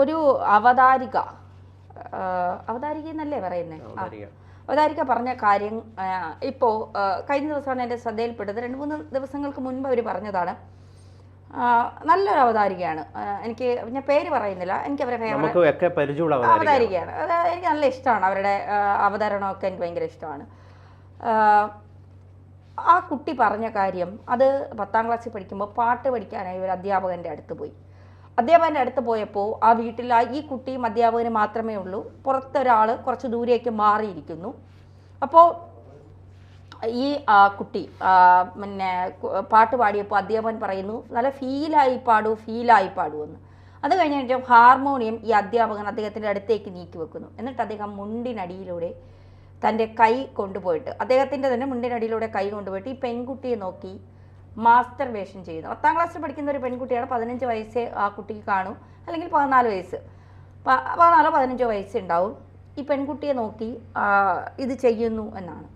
ഒരു അവതാരിക അവതാരിക എന്നല്ലേ പറയുന്നത് അവതാരിക. പറഞ്ഞ കാര്യം ഇപ്പോൾ കഴിഞ്ഞ ദിവസമാണ് എന്റെ ശ്രദ്ധയിൽപ്പെട്ടത്. രണ്ട് മൂന്ന് ദിവസങ്ങൾക്ക് മുൻപ് അവർ പറഞ്ഞതാണ് നല്ലൊരു അവതാരികയാണ്. എനിക്ക് ഞാൻ പേര് പറയുന്നില്ല. എനിക്ക് അവരെ അവതാരികയാണ്. അത് എനിക്ക് നല്ല ഇഷ്ടമാണ്. അവരുടെ അവതരണമൊക്കെ എനിക്ക് ഭയങ്കര ഇഷ്ടമാണ്. ആ, ആ കുട്ടി പറഞ്ഞ കാര്യം അത് പത്താം ക്ലാസ്സിൽ പഠിക്കുമ്പോൾ പാട്ട് പഠിക്കാനായി ഒരു അധ്യാപകന്റെ അടുത്ത് പോയി. അധ്യാപകന്റെ അടുത്ത് പോയപ്പോൾ ആ വീട്ടിൽ ആ ഈ കുട്ടിയും അധ്യാപകന് മാത്രമേ ഉള്ളൂ. പുറത്തൊരാൾ കുറച്ച് ദൂരേക്ക് മാറിയിരിക്കുന്നു. അപ്പോൾ ഈ കുട്ടി പിന്നെ പാട്ട് പാടിയപ്പോൾ അധ്യാപകൻ പറയുന്നു നല്ല ഫീലായി പാടൂ ഫീലായി പാടൂ എന്ന്. അത് കഴിഞ്ഞിട്ട് ഹാർമോണിയം ഈ അധ്യാപകൻ അദ്ദേഹത്തിന്റെ അടുത്തേക്ക് നീക്കി വെക്കുന്നു. എന്നിട്ട് അദ്ദേഹം മുണ്ടിനടിയിലൂടെ തന്റെ കൈ കൊണ്ടുപോയിട്ട് അദ്ദേഹത്തിന്റെ തന്നെ മുണ്ടിനടിയിലൂടെ കൈ കൊണ്ടുപോയിട്ട് ഈ പെൺകുട്ടിയെ നോക്കി മാസ്റ്റർ വേഷം ചെയ്യുന്നു. പത്താം ക്ലാസ്സിൽ പഠിക്കുന്ന ഒരു പെൺകുട്ടിയാണ് പതിനഞ്ച് വയസ്സേ ആ കുട്ടിക്ക് കാണും. അല്ലെങ്കിൽ പതിനാല് വയസ്സ്. പതിനാലോ പതിനഞ്ചോ വയസ്സ് ഉണ്ടാവും. ഈ പെൺകുട്ടിയെ നോക്കി ഇത് ചെയ്യുന്നു എന്നാണ്.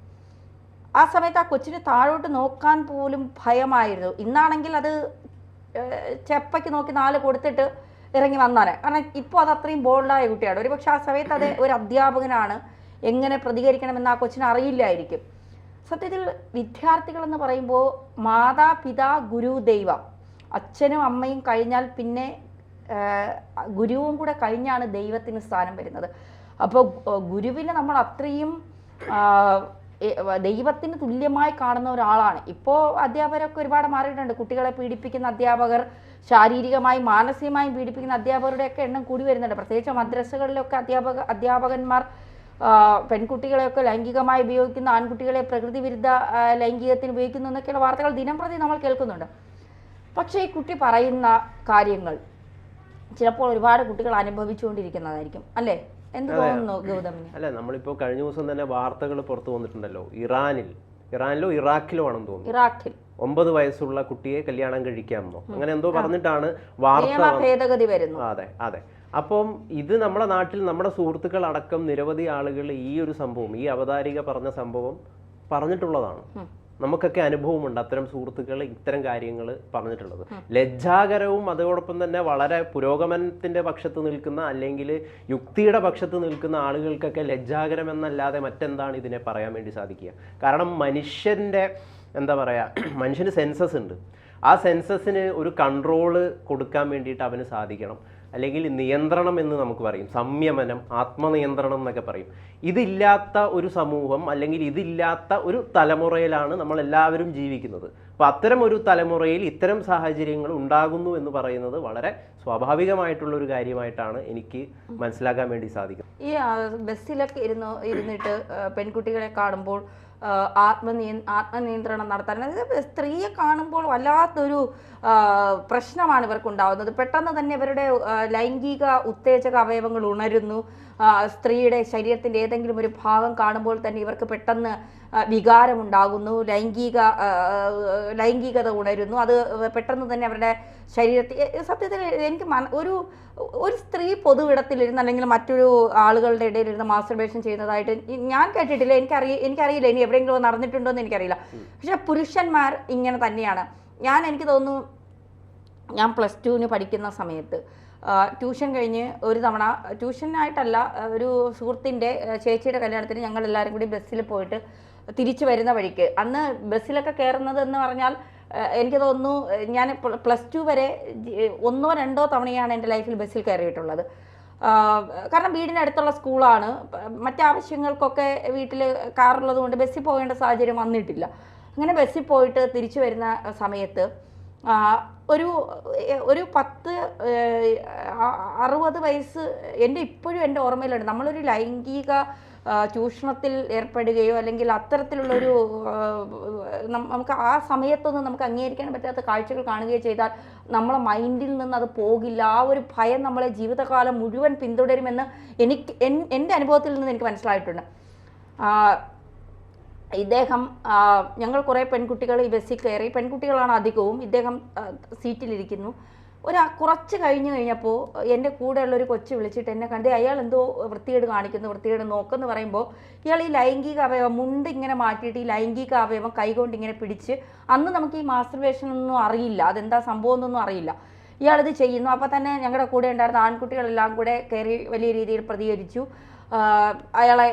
ആ സമയത്ത് ആ കൊച്ചിന് താഴോട്ട് നോക്കാൻ പോലും ഭയമായിരുന്നു. ഇന്നാണെങ്കിൽ അത് ചെപ്പയ്ക്ക് നോക്കി നാല് കൊടുത്തിട്ട് ഇറങ്ങി വന്നാണ്. കാരണം ഇപ്പോൾ അത് അത്രയും ബോൾഡായ കുട്ടിയാണ്. ഒരു പക്ഷേ ആ സമയത്ത് അത് ഒരു അധ്യാപകനാണ് എങ്ങനെ പ്രതികരിക്കണമെന്ന് ആ കൊച്ചിന് അറിയില്ലായിരിക്കും. സത്യത്തിൽ വിദ്യാർത്ഥികൾ എന്ന് പറയുമ്പോൾ മാതാപിതാ ഗുരു ദൈവം. അച്ഛനും അമ്മയും കഴിഞ്ഞാൽ പിന്നെ ഗുരുവും കൂടെ കഴിഞ്ഞാണ് ദൈവത്തിന് സ്ഥാനം വരുന്നത്. അപ്പോൾ ഗുരുവിനെ നമ്മൾ അത്രയും ദൈവത്തിന് തുല്യമായി കാണുന്ന ഒരാളാണ്. ഇപ്പോൾ അധ്യാപകരൊക്കെ ഒരുപാട് മാറിയിട്ടുണ്ട്. കുട്ടികളെ പീഡിപ്പിക്കുന്ന അധ്യാപകർ ശാരീരികമായും മാനസികമായും പീഡിപ്പിക്കുന്ന അധ്യാപകരുടെയൊക്കെ എണ്ണം കൂടി വരുന്നുണ്ട്. പ്രത്യേകിച്ച് മദ്രസകളിലൊക്കെ അധ്യാപക അധ്യാപകന്മാർ പെൺകുട്ടികളെയൊക്കെ ലൈംഗികമായി ഉപയോഗിക്കുന്ന ആൺകുട്ടികളെ പ്രകൃതി വിരുദ്ധ ലൈംഗികത്തിന് ഉപയോഗിക്കുന്നു എന്നൊക്കെയുള്ള വാർത്തകൾ ദിനം പ്രതി നമ്മൾ കേൾക്കുന്നുണ്ട്. പക്ഷേ ഈ കുട്ടി പറയുന്ന കാര്യങ്ങൾ ചിലപ്പോൾ ഒരുപാട് കുട്ടികൾ അനുഭവിച്ചുകൊണ്ടിരിക്കുന്നതായിരിക്കും. അല്ലേ? എന്ത് തോന്നുന്നു ഗൗതമിന് അല്ല നമ്മളിപ്പോ കഴിഞ്ഞ ദിവസം തന്നെ വാർത്തകൾ പുറത്തു വന്നിട്ടുണ്ടല്ലോ. ഇറാനിൽ ഇറാനിലോ ഇറാഖിലോ ആണെന്ന് തോന്നുന്നു. ഇറാഖിൽ. ഒമ്പത് വയസ്സുള്ള കുട്ടിയെ കല്യാണം കഴിക്കാമെന്നോ. അങ്ങനെ എന്തോ പറഞ്ഞിട്ടാണ് വാർത്ത ഭേദഗതി വരുന്നു. അതെ അതെ. അപ്പം ഇത് നമ്മുടെ നാട്ടിൽ നമ്മുടെ സുഹൃത്തുക്കൾ അടക്കം നിരവധി ആളുകൾ ഈ ഒരു സംഭവം ഈ അവതാരിക പറഞ്ഞ സംഭവം പറഞ്ഞിട്ടുള്ളതാണ്. നമുക്കൊക്കെ അനുഭവമുണ്ട് അത്തരം സുഹൃത്തുക്കൾ ഇത്തരം കാര്യങ്ങൾ പറഞ്ഞിട്ടുള്ളത്. ലജ്ജാകരവും അതോടൊപ്പം തന്നെ വളരെ പുരോഗമനത്തിന്റെ പക്ഷത്ത് നിൽക്കുന്ന അല്ലെങ്കിൽ യുക്തിയുടെ പക്ഷത്ത് നിൽക്കുന്ന ആളുകൾക്കൊക്കെ ലജ്ജാകരം എന്നല്ലാതെ മറ്റെന്താണ് ഇതിനെ പറയാൻ വേണ്ടി സാധിക്കുക? കാരണം മനുഷ്യന്റെ എന്താ പറയുക മനുഷ്യന് സെൻസസ് ഉണ്ട്. ആ സെൻസസിന് ഒരു കൺട്രോൾ കൊടുക്കാൻ വേണ്ടിയിട്ട് അവന് സാധിക്കണം. അല്ലെങ്കിൽ നിയന്ത്രണം എന്ന് നമുക്ക് പറയും. സംയമനം ആത്മനിയന്ത്രണം എന്നൊക്കെ പറയും. ഇതില്ലാത്ത ഒരു സമൂഹം അല്ലെങ്കിൽ ഇതില്ലാത്ത ഒരു തലമുറയിലാണ് നമ്മൾ എല്ലാവരും ജീവിക്കുന്നത്. അപ്പോൾ അത്തരം ഒരു തലമുറയിൽ ഇത്തരം സാഹചര്യങ്ങൾ ഉണ്ടാകുന്നു എന്ന് പറയുന്നത് വളരെ സ്വാഭാവികമായിട്ടുള്ള ഒരു കാര്യമായിട്ടാണ് എനിക്ക് മനസ്സിലാക്കാൻ വേണ്ടി സാധിക്കുന്നത്. ഈ ബസ്സിലൊക്കെ ഇരുന്ന് ഇരുന്നിട്ട് പെൺകുട്ടികളെ കാണുമ്പോൾ ആത്മനിയ ആത്മനിയന്ത്രണം നടത്താൻ. അതായത് സ്ത്രീയെ കാണുമ്പോൾ വല്ലാത്തൊരു പ്രശ്നമാണ് ഇവർക്ക് ഉണ്ടാവുന്നത് പെട്ടെന്ന് തന്നെ ഇവരുടെ ലൈംഗിക ഉത്തേജക അവയവങ്ങൾ ഉണരുന്നു. സ്ത്രീയുടെ ശരീരത്തിന്റെ ഏതെങ്കിലും ഒരു ഭാഗം കാണുമ്പോൾ തന്നെ ഇവർക്ക് പെട്ടെന്ന് വികാരമുണ്ടാകുന്നു ലൈംഗിക ലൈംഗികത ഉണരുന്നു. അത് പെട്ടെന്ന് തന്നെ അവരുടെ ശരീരത്തിൽ സത്യത്തിൽ എനിക്ക് മന- ഒരു ഒരു സ്ത്രീ പൊതുവിടത്തിലിരുന്ന് അല്ലെങ്കിൽ മറ്റൊരു ആളുകളുടെ ഇടയിലിരുന്ന് മാസ്റ്റർബേഷൻ ചെയ്യുന്നതായിട്ട് ഞാൻ കേട്ടിട്ടില്ല. എനിക്കറിയ എനിക്കറിയില്ല. ഇനി എവിടെയെങ്കിലും നടന്നിട്ടുണ്ടോ എന്ന് എനിക്കറിയില്ല പക്ഷെ പുരുഷന്മാർ ഇങ്ങനെ തന്നെയാണ്. ഞാൻ എനിക്ക് തോന്നുന്നു ഞാൻ പ്ലസ് ടുവിന് പഠിക്കുന്ന സമയത്ത് ട്യൂഷൻ കഴിഞ്ഞ് ഒരു തവണ ട്യൂഷനായിട്ടല്ല ഒരു സുഹൃത്തിന്റെ ചേച്ചിയുടെ കല്യാണത്തിന് ഞങ്ങൾ എല്ലാവരും കൂടി ബസ്സിൽ പോയിട്ട് തിരിച്ചു വരുന്ന വഴിക്ക്. അന്ന് ബസ്സിലൊക്കെ കയറുന്നത് എന്ന് പറഞ്ഞാൽ എനിക്ക് തോന്നുന്നു ഞാൻ പ്ലസ് ടു വരെ ഒന്നോ രണ്ടോ തവണയാണ് എന്റെ ലൈഫിൽ ബസ്സിൽ കയറിയിട്ടുള്ളത്. കാരണം വീടിനടുത്തുള്ള സ്കൂളാണ്. മറ്റാവശ്യങ്ങൾക്കൊക്കെ വീട്ടിൽ കാറുള്ളത് കൊണ്ട് ബസ്സിൽ പോകേണ്ട സാഹചര്യം വന്നിട്ടില്ല. അങ്ങനെ ബസ്സിൽ പോയിട്ട് തിരിച്ചു വരുന്ന സമയത്ത് ഒരു ഒരു പത്ത് അറുപത് വയസ്സ് എന്റെ ഇപ്പോഴും എന്റെ ഓർമ്മയിലുണ്ട്. നമ്മളൊരു ലൈംഗിക ചൂഷണത്തിൽ ഏർപ്പെടുകയോ അല്ലെങ്കിൽ അത്തരത്തിലുള്ളൊരു നമുക്ക് ആ സമയത്തൊന്നും നമുക്ക് അംഗീകരിക്കാൻ പറ്റാത്ത കാഴ്ചകൾ കാണുകയോ ചെയ്താൽ നമ്മളെ മൈൻഡിൽ നിന്ന് അത് പോകില്ല. ആ ഒരു ഭയം നമ്മളെ ജീവിതകാലം മുഴുവൻ പിന്തുടരുമെന്ന് എനിക്ക് എന്റെ അനുഭവത്തിൽ നിന്ന് എനിക്ക് മനസ്സിലായിട്ടുണ്ട്. ഇദ്ദേഹം ഞങ്ങൾ കുറേ പെൺകുട്ടികൾ ഈ ബസ്സിൽ കയറി പെൺകുട്ടികളാണ് അധികവും ഇദ്ദേഹം സീറ്റിലിരിക്കുന്നു. ഒരു കുറച്ച് കഴിഞ്ഞ് കഴിഞ്ഞപ്പോൾ എന്റെ കൂടെയുള്ള ഒരു കൊച്ചു വിളിച്ചിട്ട് എന്നെ കണ്ട് അയാൾ എന്തോ വൃത്തികേട് കാണിക്കുന്നു വൃത്തികേട് നോക്കെന്ന് പറയുമ്പോൾ ഇയാൾ ഈ ലൈംഗിക അവയവം മുണ്ട് ഇങ്ങനെ മാറ്റിയിട്ട് ഈ ലൈംഗിക അവയവം കൈകൊണ്ട് ഇങ്ങനെ പിടിച്ച് അന്ന് നമുക്ക് ഈ മാസ്റ്റർബേഷൻ ഒന്നും അറിയില്ല. അതെന്താ സംഭവം എന്നൊന്നും അറിയില്ല. ഇയാളിത് ചെയ്യുന്നു. അപ്പോൾ തന്നെ ഞങ്ങളുടെ കൂടെ ഉണ്ടായിരുന്ന ആൺകുട്ടികളെല്ലാം കൂടെ കയറി വലിയ രീതിയിൽ പ്രതികരിച്ചു. അയാളെ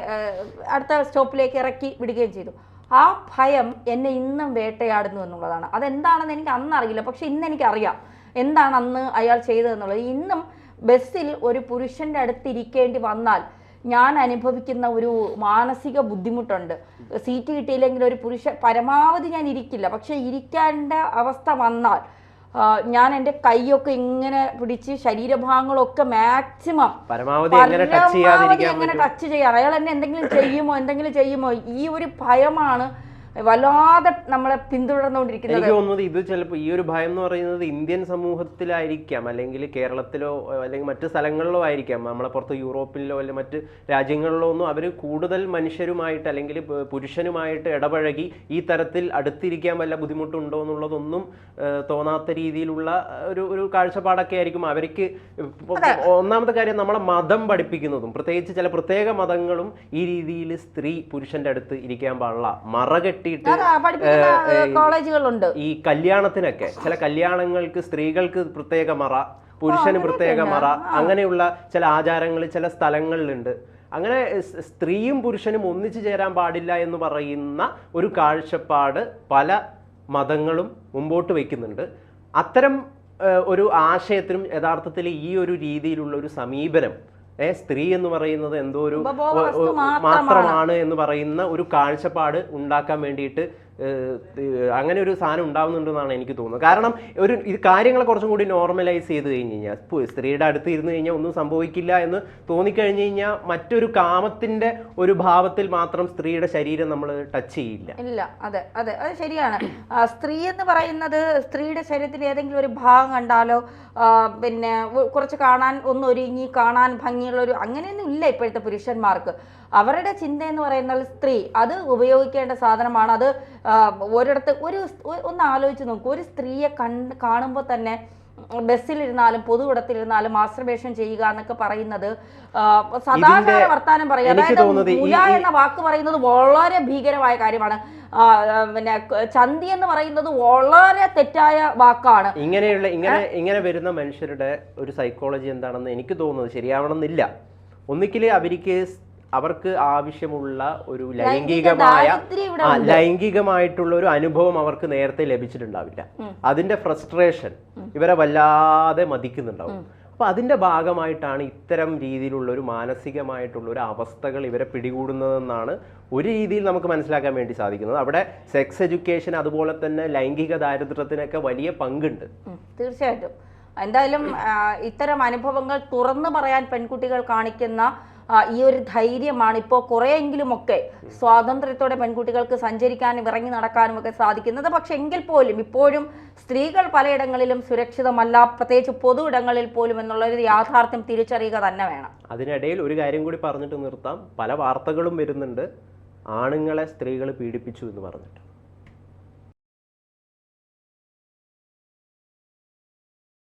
അടുത്ത സ്റ്റോപ്പിലേക്ക് ഇറക്കി വിടുകയും ചെയ്തു. ആ ഭയം എന്നെ ഇന്നും വേട്ടയാടുന്നു എന്നുള്ളതാണ്. അതെന്താണെന്ന് എനിക്ക് അന്നറിയില്ല പക്ഷെ ഇന്ന് എനിക്കറിയാം. എന്താണ് അന്ന് അയാൾ ചെയ്തതെന്നുള്ളത്. ഇന്നും ബസ്സിൽ ഒരു പുരുഷന്റെ അടുത്ത് ഇരിക്കേണ്ടി വന്നാൽ ഞാൻ അനുഭവിക്കുന്ന ഒരു മാനസിക ബുദ്ധിമുട്ടുണ്ട്. സീറ്റ് കിട്ടിയില്ലെങ്കിൽ ഒരു പുരുഷ പരമാവധി ഞാൻ ഇരിക്കില്ല. പക്ഷേ ഇരിക്കേണ്ട അവസ്ഥ വന്നാൽ ഞാൻ എന്റെ കൈയൊക്കെ ഇങ്ങനെ പിടിച്ച് ശരീരഭാഗങ്ങളൊക്കെ മാക്സിമം പരമാവധി എങ്ങനെ ടച്ച് പരമാവധി ചെയ്യാതിരിക്കാൻ എങ്ങനെ പറ്റും? ടച്ച് ചെയ്യാം അയാൾ എന്നെ എന്തെങ്കിലും ചെയ്യുമോ എന്തെങ്കിലും ചെയ്യുമോ ഈ ഒരു ഭയമാണ് വല്ലാതെ നമ്മളെ പിന്തുടർന്നുകൊണ്ടിരിക്കുന്നത്. എനിക്ക് തോന്നുന്നത് ഇത് ചിലപ്പോൾ ഈ ഒരു ഭയം എന്ന് പറയുന്നത് ഇന്ത്യൻ സമൂഹത്തിലായിരിക്കാം. അല്ലെങ്കിൽ കേരളത്തിലോ അല്ലെങ്കിൽ മറ്റു സ്ഥലങ്ങളിലോ ആയിരിക്കാം. നമ്മളെ പുറത്ത് യൂറോപ്പിലോ അല്ലെങ്കിൽ മറ്റ് രാജ്യങ്ങളിലോ ഒന്നും അവർ കൂടുതൽ മനുഷ്യരുമായിട്ട് അല്ലെങ്കിൽ പുരുഷനുമായിട്ട് ഇടപഴകി ഈ തരത്തിൽ അടുത്തിരിക്കാൻ വല്ല ബുദ്ധിമുട്ടുണ്ടോ എന്നുള്ളതൊന്നും തോന്നാത്ത രീതിയിലുള്ള ഒരു ഒരു കാഴ്ചപ്പാടൊക്കെ ആയിരിക്കും അവർക്ക്. ഒന്നാമത്തെ കാര്യം നമ്മളെ മതം പഠിപ്പിക്കുന്നതും പ്രത്യേകിച്ച് ചില പ്രത്യേക മതങ്ങളും ഈ രീതിയിൽ സ്ത്രീ പുരുഷന്റെ അടുത്ത് ഇരിക്കാൻ പാടില്ല. മറ കെട്ടിയിട്ട് കോളേജുകളുണ്ട്. ഈ കല്യാണത്തിനൊക്കെ ചില കല്യാണങ്ങൾക്ക് സ്ത്രീകൾക്ക് പ്രത്യേക മറ പുരുഷന് പ്രത്യേക മറ അങ്ങനെയുള്ള ചില ആചാരങ്ങൾ ചില സ്ഥലങ്ങളിലുണ്ട്. അങ്ങനെ സ്ത്രീയും പുരുഷനും ഒന്നിച്ചു ചേരാൻ പാടില്ല എന്ന് പറയുന്ന ഒരു കാഴ്ചപ്പാട് പല മതങ്ങളും മുമ്പോട്ട് വയ്ക്കുന്നുണ്ട്. അത്തരം ഒരു ആശയത്തിനും യഥാർത്ഥത്തിൽ ഈ ഒരു രീതിയിലുള്ള ഒരു സമീപനം ഏ സ്ത്രീ എന്ന് പറയുന്നത് എന്തോ ഒരു മാത്രമാണ്. എന്ന് പറയുന്ന ഒരു കാഴ്ചപ്പാട് ഉണ്ടാക്കാൻ വേണ്ടിയിട്ട് ഏഹ്, ഏഹ്, അങ്ങനെ ഒരു സാധനം ഉണ്ടാവുന്നുണ്ടെന്നാണ് എനിക്ക് തോന്നുന്നത്. കാരണം ഒരു ഇത് കാര്യങ്ങളെ കുറച്ചും കൂടി നോർമലൈസ് ചെയ്ത് കഴിഞ്ഞ് കഴിഞ്ഞാൽ സ്ത്രീയുടെ അടുത്ത് ഇരുന്ന് കഴിഞ്ഞാൽ ഒന്നും സംഭവിക്കില്ല എന്ന് തോന്നിക്കഴിഞ്ഞ് കഴിഞ്ഞാൽ മറ്റൊരു കാമത്തിന്റെ ഒരു ഭാവത്തിൽ മാത്രം സ്ത്രീയുടെ ശരീരം നമ്മൾ ടച്ച് ചെയ്യില്ല. ഇല്ല അതെ അതെ അത് ശരിയാണ്. സ്ത്രീ എന്ന് പറയുന്നത് സ്ത്രീയുടെ ശരീരത്തിൽ ഏതെങ്കിലും ഒരു ഭാഗം കണ്ടാലോ പിന്നെ കുറച്ച് കാണാൻ ഒന്ന് ഒരുങ്ങി കാണാൻ ഭംഗിയുള്ള ഒരു അങ്ങനെയൊന്നും ഇല്ല ഇപ്പോഴത്തെ പുരുഷന്മാർക്ക്. അവരുടെ ചിന്ത എന്ന് പറയുന്നത് സ്ത്രീ അത് ഉപയോഗിക്കേണ്ട സാധനമാണ്. അത് ഒരിടത്ത് ഒരു ഒന്ന് ആലോചിച്ച് നോക്കൂ. ഒരു സ്ത്രീയെ കണ്ട് കാണുമ്പോൾ തന്നെ ബസ്സിലിരുന്നാലും പൊതുവിടത്തിലിരുന്നാലും മാസ്റ്റർബേഷൻ ചെയ്യുക എന്നൊക്കെ പറയുന്നത് സദാചാര വർത്താനം പറയുക അതായത് മുല എന്ന വാക്ക് പറയുന്നത് വളരെ ഭീകരമായ കാര്യമാണ്. പിന്നെ ചന്തി എന്ന് പറയുന്നത് വളരെ തെറ്റായ വാക്കാണ്. ഇങ്ങനെയുള്ള ഇങ്ങനെ ഇങ്ങനെ വരുന്ന മനുഷ്യരുടെ ഒരു സൈക്കോളജി എന്താണെന്ന് എനിക്ക് തോന്നുന്നത് ശരിയാവണമെന്നില്ല. ഒന്നിക്കലേ അവർക്ക് അവർക്ക് ആവശ്യമുള്ള ഒരു ലൈംഗികമായ ലൈംഗികമായിട്ടുള്ള ഒരു അനുഭവം അവർക്ക് നേരത്തെ ലഭിച്ചിട്ടുണ്ടാവില്ല. അതിന്റെ ഫ്രസ്ട്രേഷൻ ഇവരെ വല്ലാതെ മതിക്കുന്നുണ്ടാവും. അപ്പൊ അതിന്റെ ഭാഗമായിട്ടാണ് ഇത്തരം രീതിയിലുള്ള ഒരു മാനസികമായിട്ടുള്ള ഒരു അവസ്ഥകൾ ഇവരെ പിടികൂടുന്നതെന്നാണ് ഒരു രീതിയിൽ നമുക്ക് മനസ്സിലാക്കാൻ വേണ്ടി സാധിക്കുന്നത്. അവിടെ സെക്സ് എഡ്യൂക്കേഷൻ അതുപോലെ തന്നെ ലൈംഗിക ദാരിദ്ര്യത്തിനൊക്കെ വലിയ പങ്കുണ്ട്. തീർച്ചയായിട്ടും. എന്തായാലും ഇത്തരം അനുഭവങ്ങൾ തുറന്നു പറയാൻ പെൺകുട്ടികൾ കാണിക്കുന്ന ഈ ഒരു ധൈര്യമാണ് ഇപ്പോൾ കുറേയെങ്കിലും ഒക്കെ സ്വാതന്ത്ര്യത്തോടെ പെൺകുട്ടികൾക്ക് സഞ്ചരിക്കാനും ഇറങ്ങി നടക്കാനും ഒക്കെ സാധിക്കുന്നത്. പക്ഷെ എങ്കിൽ പോലും ഇപ്പോഴും സ്ത്രീകൾ പലയിടങ്ങളിലും സുരക്ഷിതമല്ല പ്രത്യേകിച്ച് പൊതു ഇടങ്ങളിൽ പോലും എന്നുള്ള ഒരു യാഥാർത്ഥ്യം തിരിച്ചറിയുക തന്നെ വേണം. അതിനിടയിൽ ഒരു കാര്യം കൂടി പറഞ്ഞിട്ട് നിർത്താം. പല വാർത്തകളും വരുന്നുണ്ട്. ആണുങ്ങളെ സ്ത്രീകൾ പീഡിപ്പിച്ചു എന്ന് പറഞ്ഞിട്ട്.